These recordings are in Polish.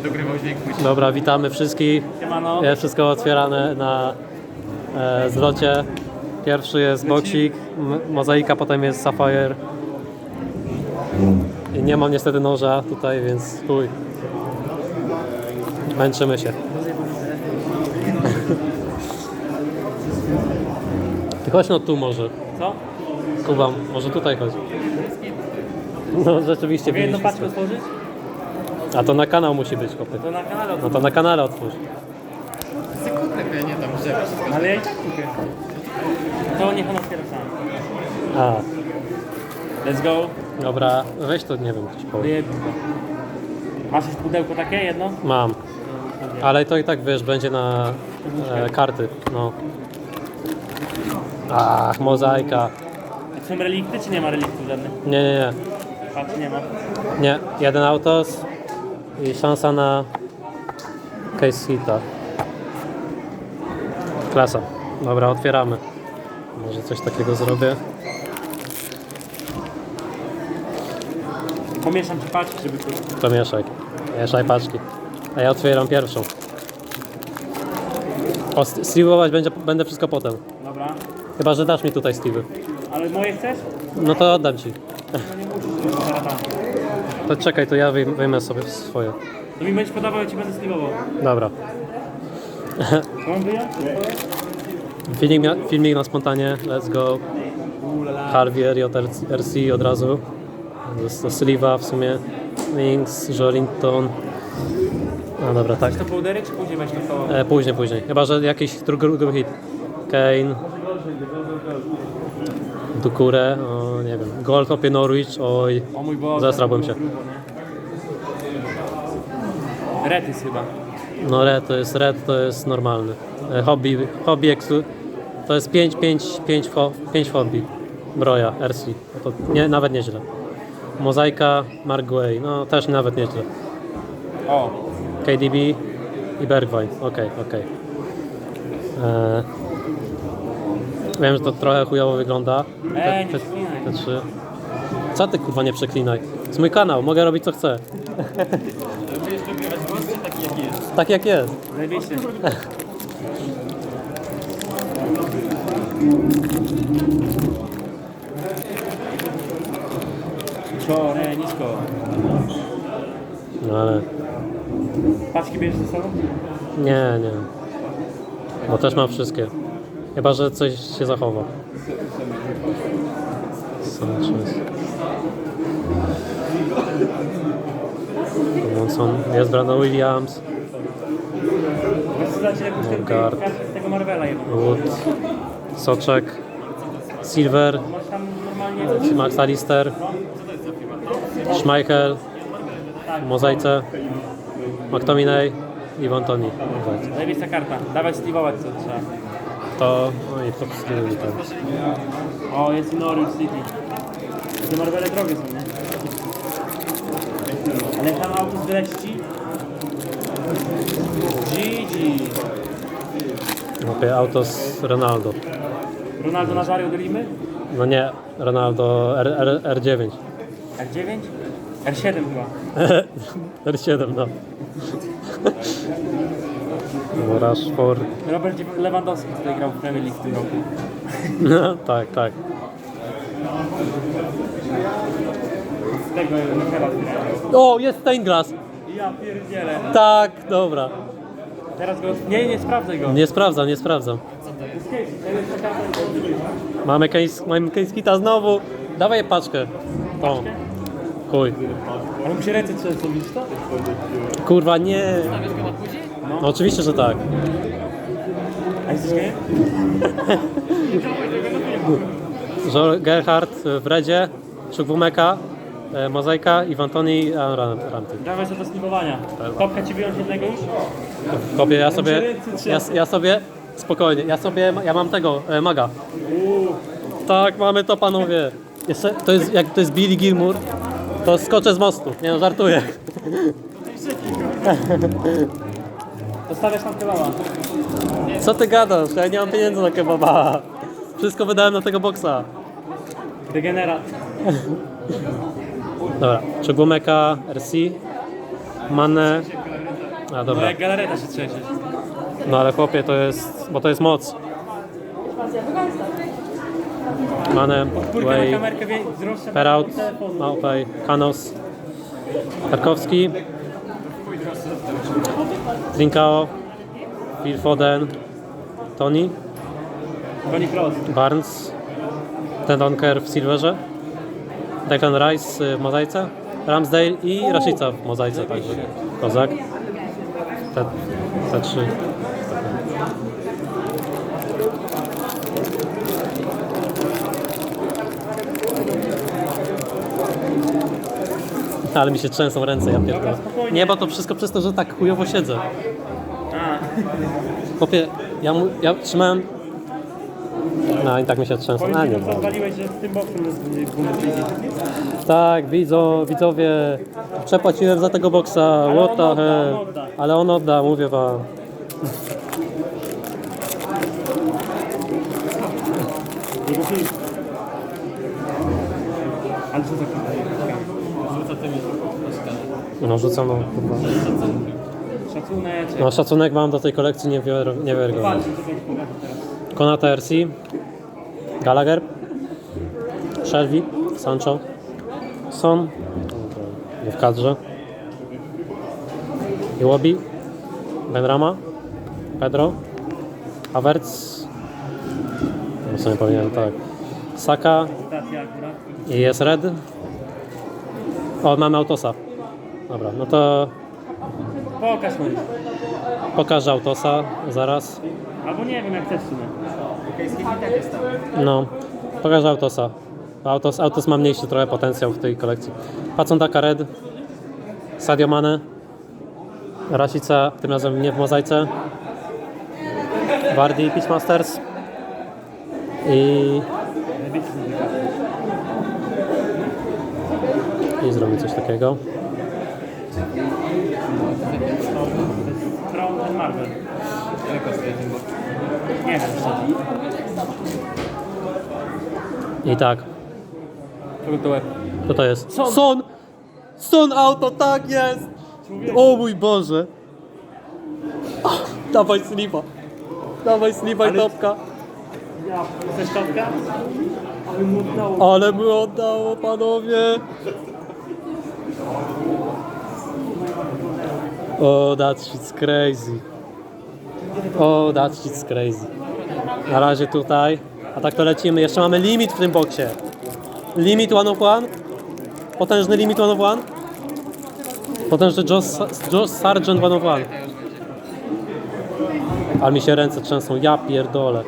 dogrywał dźwięk musi. Dobra, witamy wszystkich. Jest wszystko otwierane na e, zlocie. Pierwszy jest boksik, m- mozaika, potem jest Sapphire. I nie mam niestety noża tutaj, więc chuj. Męczymy się. Ty chodź no tu może. Co? Kuba, może tutaj chodź. No rzeczywiście Mogę jedną paczkę otworzyć? A to na kanał musi być, chłopie. To na kanale No to na kanale otwórz. Sekundę, ja nie tam drzewa wszystko. Ale ja i tak kupię. To niech on otwiera sam. A, Let's go. dobra, weź to, nie wiem, ci powiem. Masz już pudełko takie jedno? Mam, ale to i tak wiesz, będzie na e, karty, no. Ach, mozaika. To są relikty, czy nie ma reliktów żadnych? Nie, nie, nie. Patrz, nie ma. Nie, jeden autos i szansa na case hita. Klasa. Dobra, otwieramy. Może coś takiego zrobię. Pomieszam ci paczki, żeby tu... To mieszaj. Mieszaj paczki. A ja otwieram pierwszą. O, st- Steve'ować będzie, będę wszystko potem. Dobra. Chyba, że dasz mi tutaj Steve'y. Ale moje chcesz? No to oddam ci. No nie musisz, to. To czekaj, to ja wyjm- wyjmę sobie swoje. To mi będziesz podawał, ja ci będę sliwował. Dobra. To mam wyjąć? Filmik, mia- filmik na spontanie. Let's go. Harvier, JRC od razu. To Sliwa w sumie. Links, Jolinton. No dobra, tak. To powdery, czy później na to? E, później, później. Chyba, że jakiś drugi, drugi hit. Kane. Dukure, o nie wiem. Gold opie Norwich, oj. To się. nie? Retys chyba. No red to jest red, to jest normalny. E, hobby, hobby eksu, to jest 5, 5, 5, 5 hobby. Broja, RC. No to nie, nawet nieźle. Mozaika, Mark Way, no też nawet nieźle. O, KDB i Bergwijn, okej, okej. E, Wiem, że to trochę chujowo wygląda. Te, przeklinaj. te trzy. Co ty kurwa nie przeklinaj? To jest mój kanał, mogę robić co chcę. Tak jak jest. zajebiście. Co, nie, nisko. No ale Paczki bierzesz ze sobą? nie, nie. Bo też mam wszystkie. Chyba, że coś się zachowa. Sanchez. Monson. Jest Brandon Williams. Jedną. Wood. Soczek. Silver. Max Alister. Schmeichel. W mozaice. McTominay. I Wantoni. Zajebista karta. Dawać slivować co trzeba. To, no i to skilluje tam. O, jest Norwich City. Te Marvele drogie są, nie? Ale tam auto wyleci ci... GG. Okej, auto z Ronaldo. Ronaldo Nazario delimy? No nie, Ronaldo R, R, R9. R9? R7 chyba. R7, no. Rashford. Robert Lewandowski tutaj grał w Premier League w tym roku. No, tak, tak. Z tego Michela. O, jest stained glass. Ja pierdzielę. Tak, dobra. Teraz go... Nie, nie sprawdzaj go. Nie sprawdzam, nie sprawdzam. Mamy Keńs- mamy Keńskita znowu. Dawaj paczkę. Tą. Chuj. Ale mu się ręce trzęsą, widzisz to? Kurwa, nie. No, oczywiście, że tak. A jesteś gejem? Jo- Gerhard w Redzie, Chukwumeka, e, Mozaika i Wantoni a Ram- Ramty. Dawaj do slipowania. Kopka ci wyjąć jednego już? Kopie, ja sobie, ja, ja sobie, spokojnie, ja sobie, ja mam tego, e, maga. Tak, mamy to panowie. Jeszcze, to jest, jak to jest Billy Gilmour, to skoczę z mostu. Nie no, żartuję. Zostawiasz tam kebaba. Co ty gadasz? Ja nie mam pieniędzy na kebaba. Wszystko wydałem na tego boksa. Degenerat. Dobra, Czegumeka, RC, Mane, A No dobra. jak galareta się trzęsie. No ale chłopie to jest, bo to jest moc. Mane, Kurka na Way, kamerkę wie. Maupay, Kanos, Tarkowski, Trincao, Phil Foden, Tony, Toni Kroos. Barnes, Tendonker w Silverze, Declan Rice w mozaice, Ramsdale i Rashica w mozaice także. Kozak. Te, te trzy. Ale mi się trzęsą ręce, ja pierdolę. Nie, bo to wszystko przez to, że tak chujowo siedzę. A, Chłopie, ja, mu, ja trzymałem... No i tak mi się trzęsą. A, nie, z tym boksem z Bundesliga. Tak, widzą, widzowie, przepłaciłem za tego boksa, what the hell. Ale on odda, mówię wam. Jego film. Ale co za kurwa? Rzuca tymi No rzucam, kurwa. Szacunek. No szacunek mam do tej kolekcji niewier- niewiarygodny. Konata RC, Gallagher, Shelby, Sancho, Son, nie w kadrze, Iwobi, Benrama, Pedro, Havertz, no powinienem, tak, Saka i jest Red. O, mamy Autosa. Dobra, no to Pokaż mu. pokażę Autosa zaraz. Albo nie wiem jak chcesz w sumie. No, pokażę Autosa. Autos, Autos ma mniejszy trochę potencjał w tej kolekcji. Paconda Red, Sadio Mane, Rasica, tym razem nie w mozaice, Wardy Pitchmasters i, i zrobię coś takiego. Crown ten Marvel. Ile kosztuje ten boks? Nie wiem. I tak, kto to jest? Son. Son! Son Auto, tak jest! O mój Boże! Ach, Dawaj slipa! Dawaj slipa i Ale- topka! Ja, chcesz topka? Ale mu oddało. Ale mu oddało, panowie! O, that shit's crazy. O, that shit's crazy. Na razie tutaj. A tak to lecimy. Jeszcze mamy limit w tym boksie. Limit one of one. Potężny limit one of one. Potężny Josh, Josh Sargent one of one. Ale mi się ręce trzęsą. Ja pierdolę.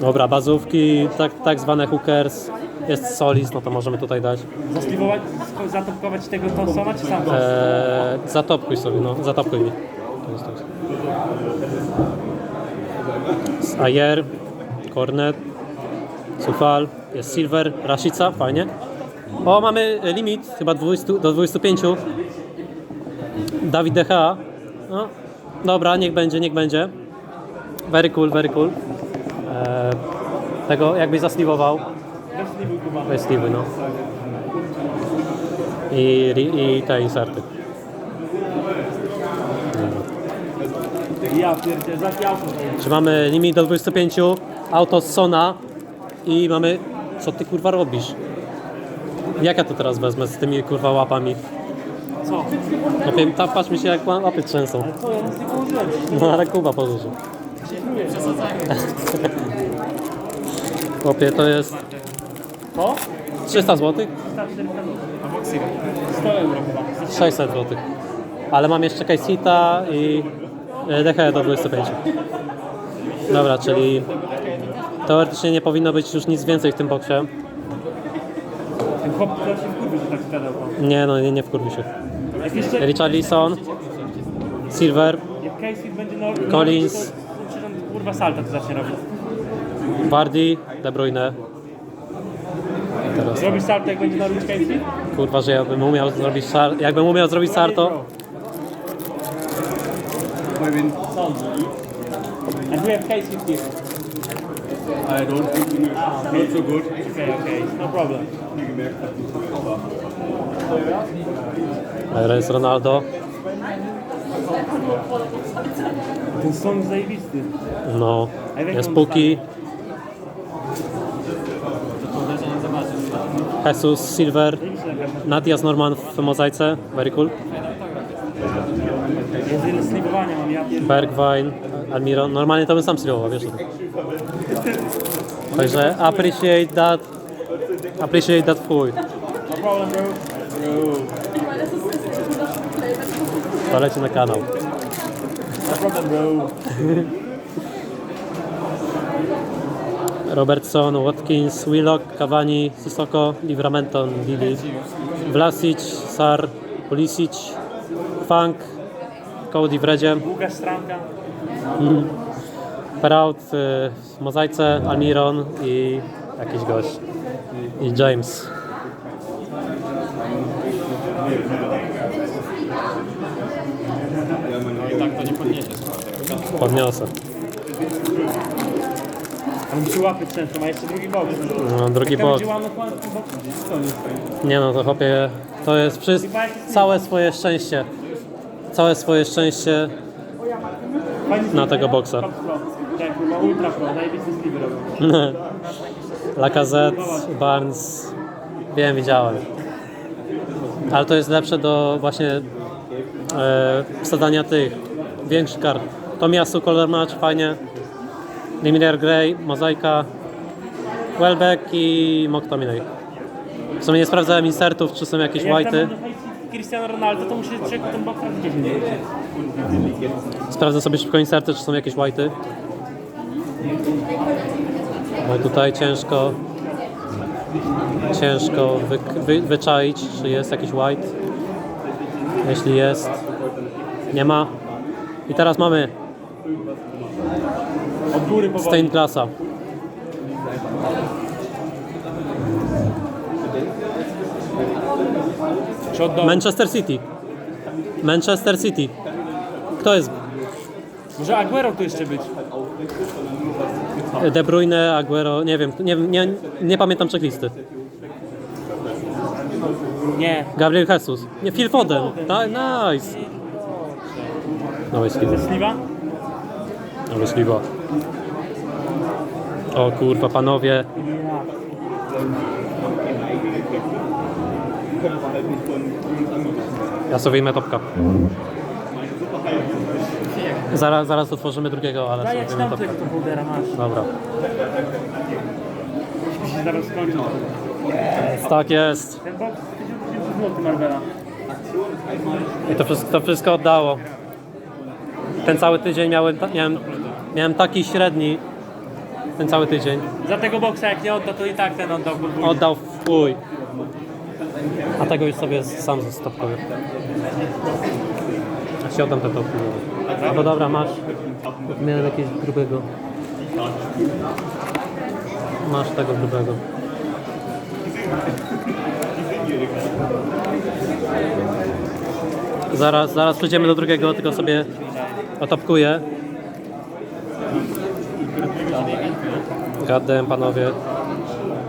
Dobra, bazówki, tak, tak zwane hookers. Jest solis, no to możemy tutaj dać. Zasliwować, sko- zatopkować tego Thompsona czy sam? Eee, zatopkuj sobie, no, zatopkuj mi. To jest, to jest. Z Ayer, Cornet, Sufal, jest Silver, Rashica, fajnie. O, mamy limit, chyba 20, do 25. Dawid DH. No, dobra, niech będzie, niech będzie. Very cool, very cool. Eee, tego jakbyś zasliwował. Steve'y, no. I, i, I te inserty. Ja pierdzie, za. Czy mamy limit do 25, auto z Sona i mamy... Co ty kurwa robisz? Jak ja to teraz wezmę z tymi kurwa łapami? Co? No wiem, ta, patrz mi się jak ła- łapy trzęsą. Ale co, ja nic nie położyłem. No ale Kuba. Przesadzajmy. Chłopie, to jest To? 300 zł? 140 A boxy? 100 euro chyba. 600 zł. Ale mam jeszcze Kajsita i e, DH do 25. Dobra, czyli teoretycznie nie powinno być już nic więcej w tym boksie. Ten chłop się wkurzył, że tak sprzedał. Nie no, nie, nie wkurwi się. Jeszcze... Richarlison, Silver, Jak Casey będzie no... Collins. To, to, kurwa salta to zacznie robić. Vardy, De Bruyne. Teraz Zrobisz salto jak będzie na Casey? kurwa, że ja bym umiał zrobić sar- jakbym umiał zrobić sarto. Sądzę. And we have Casey here. I don't think Ah, okay. not so good. Okay, okay. No problem. Teraz Ronaldo, Ten song zajebisty. No, jest on Puki, Jesus Silver, Natias Norman w mozaice, very cool. Bergwijn, Almiron. Normalnie to bym sam slibował, wiesz. Także appreciate that, appreciate that chuj. No. To leci na kanał. No problem, bro. Robertson, Watkins, Willock, Cavani, Sissoko, Livramenton, Lili, Vlasic, Sar, Pulisic, Funk, Cody w redzie, Łukasz Stranka. Perrault y, w mozaice, Almiron i jakiś gość. I James. I tak to nie podniesiesz. Podniosę. A musi łapy często, ma jeszcze drugi boks. No, drugi Jak będzie boks. Nie no, to chłopie, to jest wszystko, całe swoje szczęście. Całe swoje szczęście Na tego boksa. Top pro. Tak, chyba ultra pro, najwięcej slipy robią. Lacazette, Barnes, wiem, widziałem. Ale to jest lepsze do właśnie e, wsadzania tych większych kart. Tomiasu, Color Match, fajnie. Limiter Grey, Mozaika, Welbeck i McTominay. W sumie nie sprawdzałem insertów, czy są jakieś white'y. Cristiano Ronaldo, to musi czekać ten raz 10 Sprawdzę sobie szybko inserty, czy są jakieś white'y. No i tutaj ciężko ciężko wy, wy, wyczaić, czy jest jakiś white. Jeśli jest, nie ma. I teraz mamy Od góry powoli. Manchester City. Manchester City. Kto jest? Może Aguero tu jeszcze być. De Bruyne, Aguero, nie wiem, nie, nie, nie pamiętam checklisty. Nie. Gabriel Jesus. Nie, Phil Foden. Ta, nice. No jest Phil. Ze O kurwa, panowie. Ja sobie wyjmę topka. Zaraz, zaraz otworzymy drugiego, ale Daj, sobie dam topka. tego holdera, masz. Dobra. Się zaraz skończy. Tak jest. Ten boks 1000 zł Marvela. I to wszystko, to wszystko oddało. Ten cały tydzień miałem, miałem, miałem taki średni. Ten cały tydzień. Za tego boksa jak nie odda, to i tak ten oddał podwójnie. Oddał w chuj. A tego już sobie sam stopkuję. Ja ci oddam ten top. No dobra, masz. Miałem jakiegoś grubego. Masz tego grubego. Zaraz, zaraz przejdziemy do drugiego, tylko sobie otopkuję. Gadem, panowie.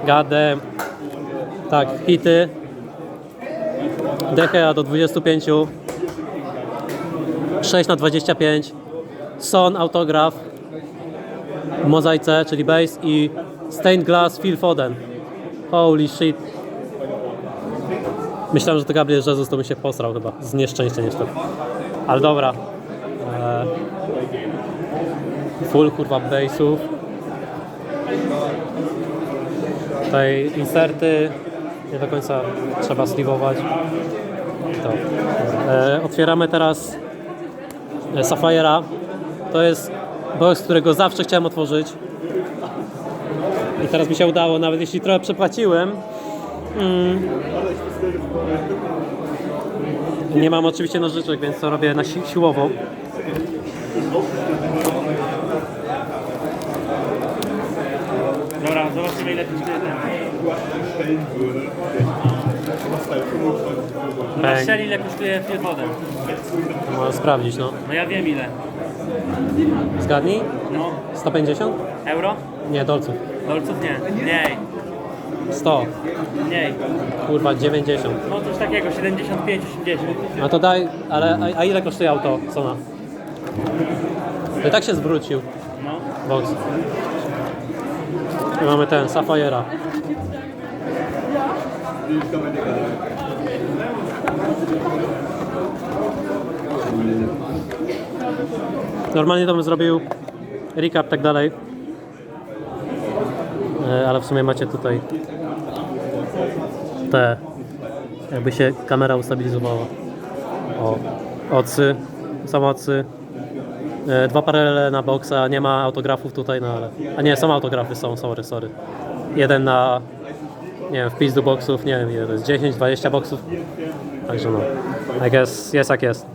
Gadem. Tak, hity. Dechea do 25. 6 na 25. Son autograf. Mozaice, czyli base i stained glass Phil Foden. Holy shit. Myślałem, że to Gabriel Jesus to mi się posrał chyba. Z nieszczęścia niestety. Ale dobra. Eee, full kurwa base'ów. Tutaj inserty nie do końca trzeba slivować. To. E, otwieramy teraz e, Sapphira. To jest box, którego zawsze chciałem otworzyć. I teraz mi się udało, nawet jeśli trochę przepłaciłem. Mm. Nie mam oczywiście nożyczek, więc to robię na si siłowo. Ile kosztuje ten. Bang. Strzeli ile kosztuje Phil Foden. Można sprawdzić, no. No ja wiem ile. Zgadnij? No. 150? Euro? Nie, dolców. Dolców nie. Mniej. 100. Mniej. Kurwa, 90. No coś takiego, 75, 80. No to daj, ale a, a ile kosztuje auto Sona? I tak się zwrócił. No. Box. I mamy ten, Safajer'a. Normalnie to bym zrobił recap tak dalej. E, Ale w sumie macie tutaj te, jakby się kamera ustabilizowała. O, ocy, są ocy. E, Dwa paralele na boksa, nie ma autografów tutaj, no ale... A nie, są autografy, są, sorry, sorry. Jeden na, nie wiem, wpis do boksów, nie wiem ile to jest, 10, 20 boksów. Także no, I guess jest jak jest.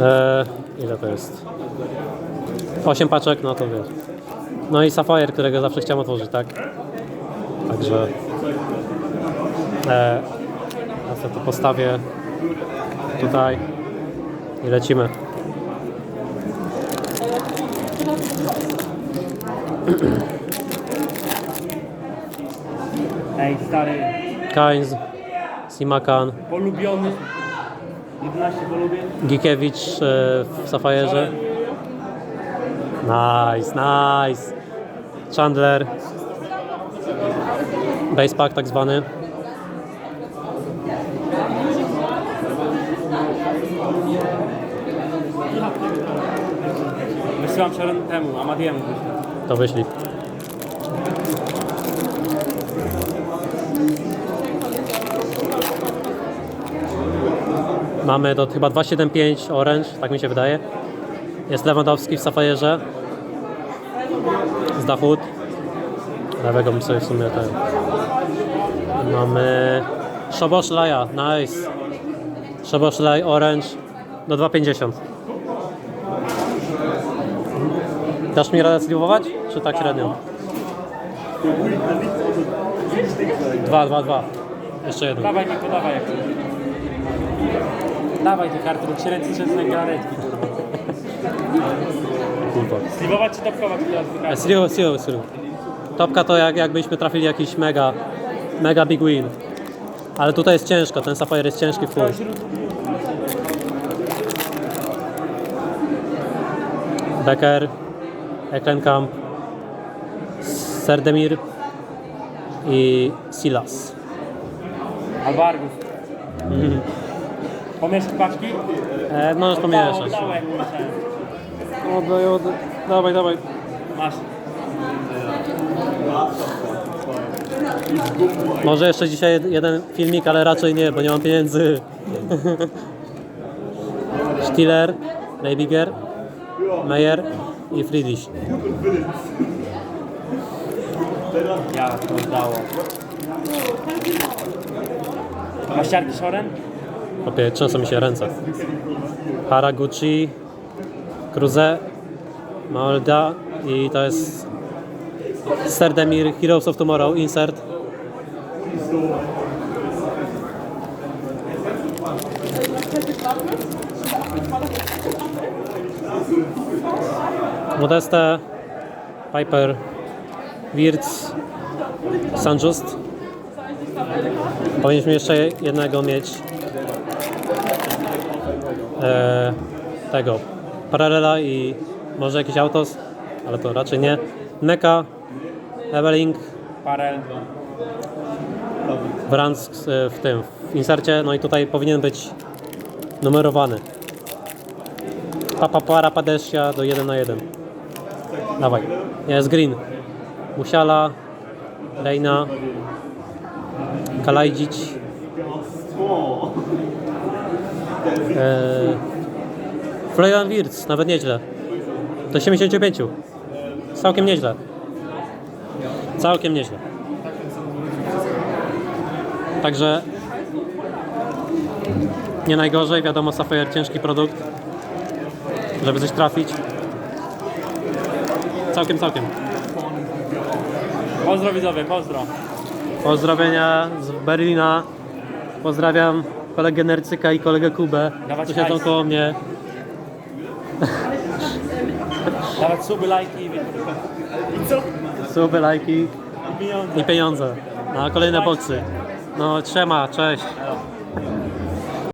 E, ile to jest? 8 paczek, no to wiesz. No i Sapphire, którego zawsze chciałem otworzyć, tak? Także... E, ja to postawię tutaj i lecimy. Ej, stary, Kainz, Simakan, polubiony. 11 polubień. Gikiewicz e, w Safajerze. Nice, nice. Chandler. Basepack tak zwany. Wysyłam Sharon temu, Amadiemu. To wyślij. Mamy do chyba 275 Orange, tak mi się wydaje. Jest Lewandowski w Safajerze. Z Dachut. Lewego bym sobie w sumie ten. Mamy Szoboszlaja, nice. Szoboszlaj Orange do 250. Dasz mi radę sliwować? Czy tak średnio? Dwa, dwa, dwa. Jeszcze jeden. Dawaj mi podawaj jak. Dawaj te karty, bo ci ręce trzęsą galaretki, kurwa. Kurwa. Slibować czy topkować teraz te E, karty? Sliwo, sliwo, sliwo. Topka to jak, jakbyśmy trafili jakiś mega, mega big win. Ale tutaj jest ciężko, ten Sapphire jest ciężki w chuj. Becker, Eklenkamp, Serdemir i Silas. Albo Pomieszki paczki? E, możesz pomieszać. Pomieszałem. Oddaj, oddaj. Dawaj, dawaj. Masz. Może jeszcze dzisiaj jed- jeden filmik, ale raczej nie, bo nie mam pieniędzy. Stiller, Leibiger, Meyer i Friedrich. Ja to udało. Masz siarki Shoren? Opie, trzęsą mi się ręce. Haraguchi, Cruze, Maolda i to jest Serdemir Heroes of Tomorrow, insert. Modeste, Piper, Wirtz, Sanjust. Powinniśmy jeszcze jednego mieć e, tego Paralela i może jakiś autos, ale to raczej nie. Neka, Eveling, Parel. Brands e, w tym, w insercie, no i tutaj powinien być numerowany. Papa para Padesia do 1 na 1. Dawaj. Jest green. Musiala, Reina, Kalajdzić. Eee, Florian Wirtz, nawet nieźle. Do 75. Całkiem nieźle. Całkiem nieźle. Także nie najgorzej, wiadomo, Sapphire ciężki produkt, żeby coś trafić. Całkiem, całkiem. Pozdro widzowie, pozdro. Pozdrowienia z Berlina. Pozdrawiam kolegę Nercyka i kolegę Kubę, Dawać co siedzą hajs. koło mnie. Dawać suby, lajki i... Suby, lajki. pieniądze. I pieniądze. Na kolejne boksy. No, trzema, cześć.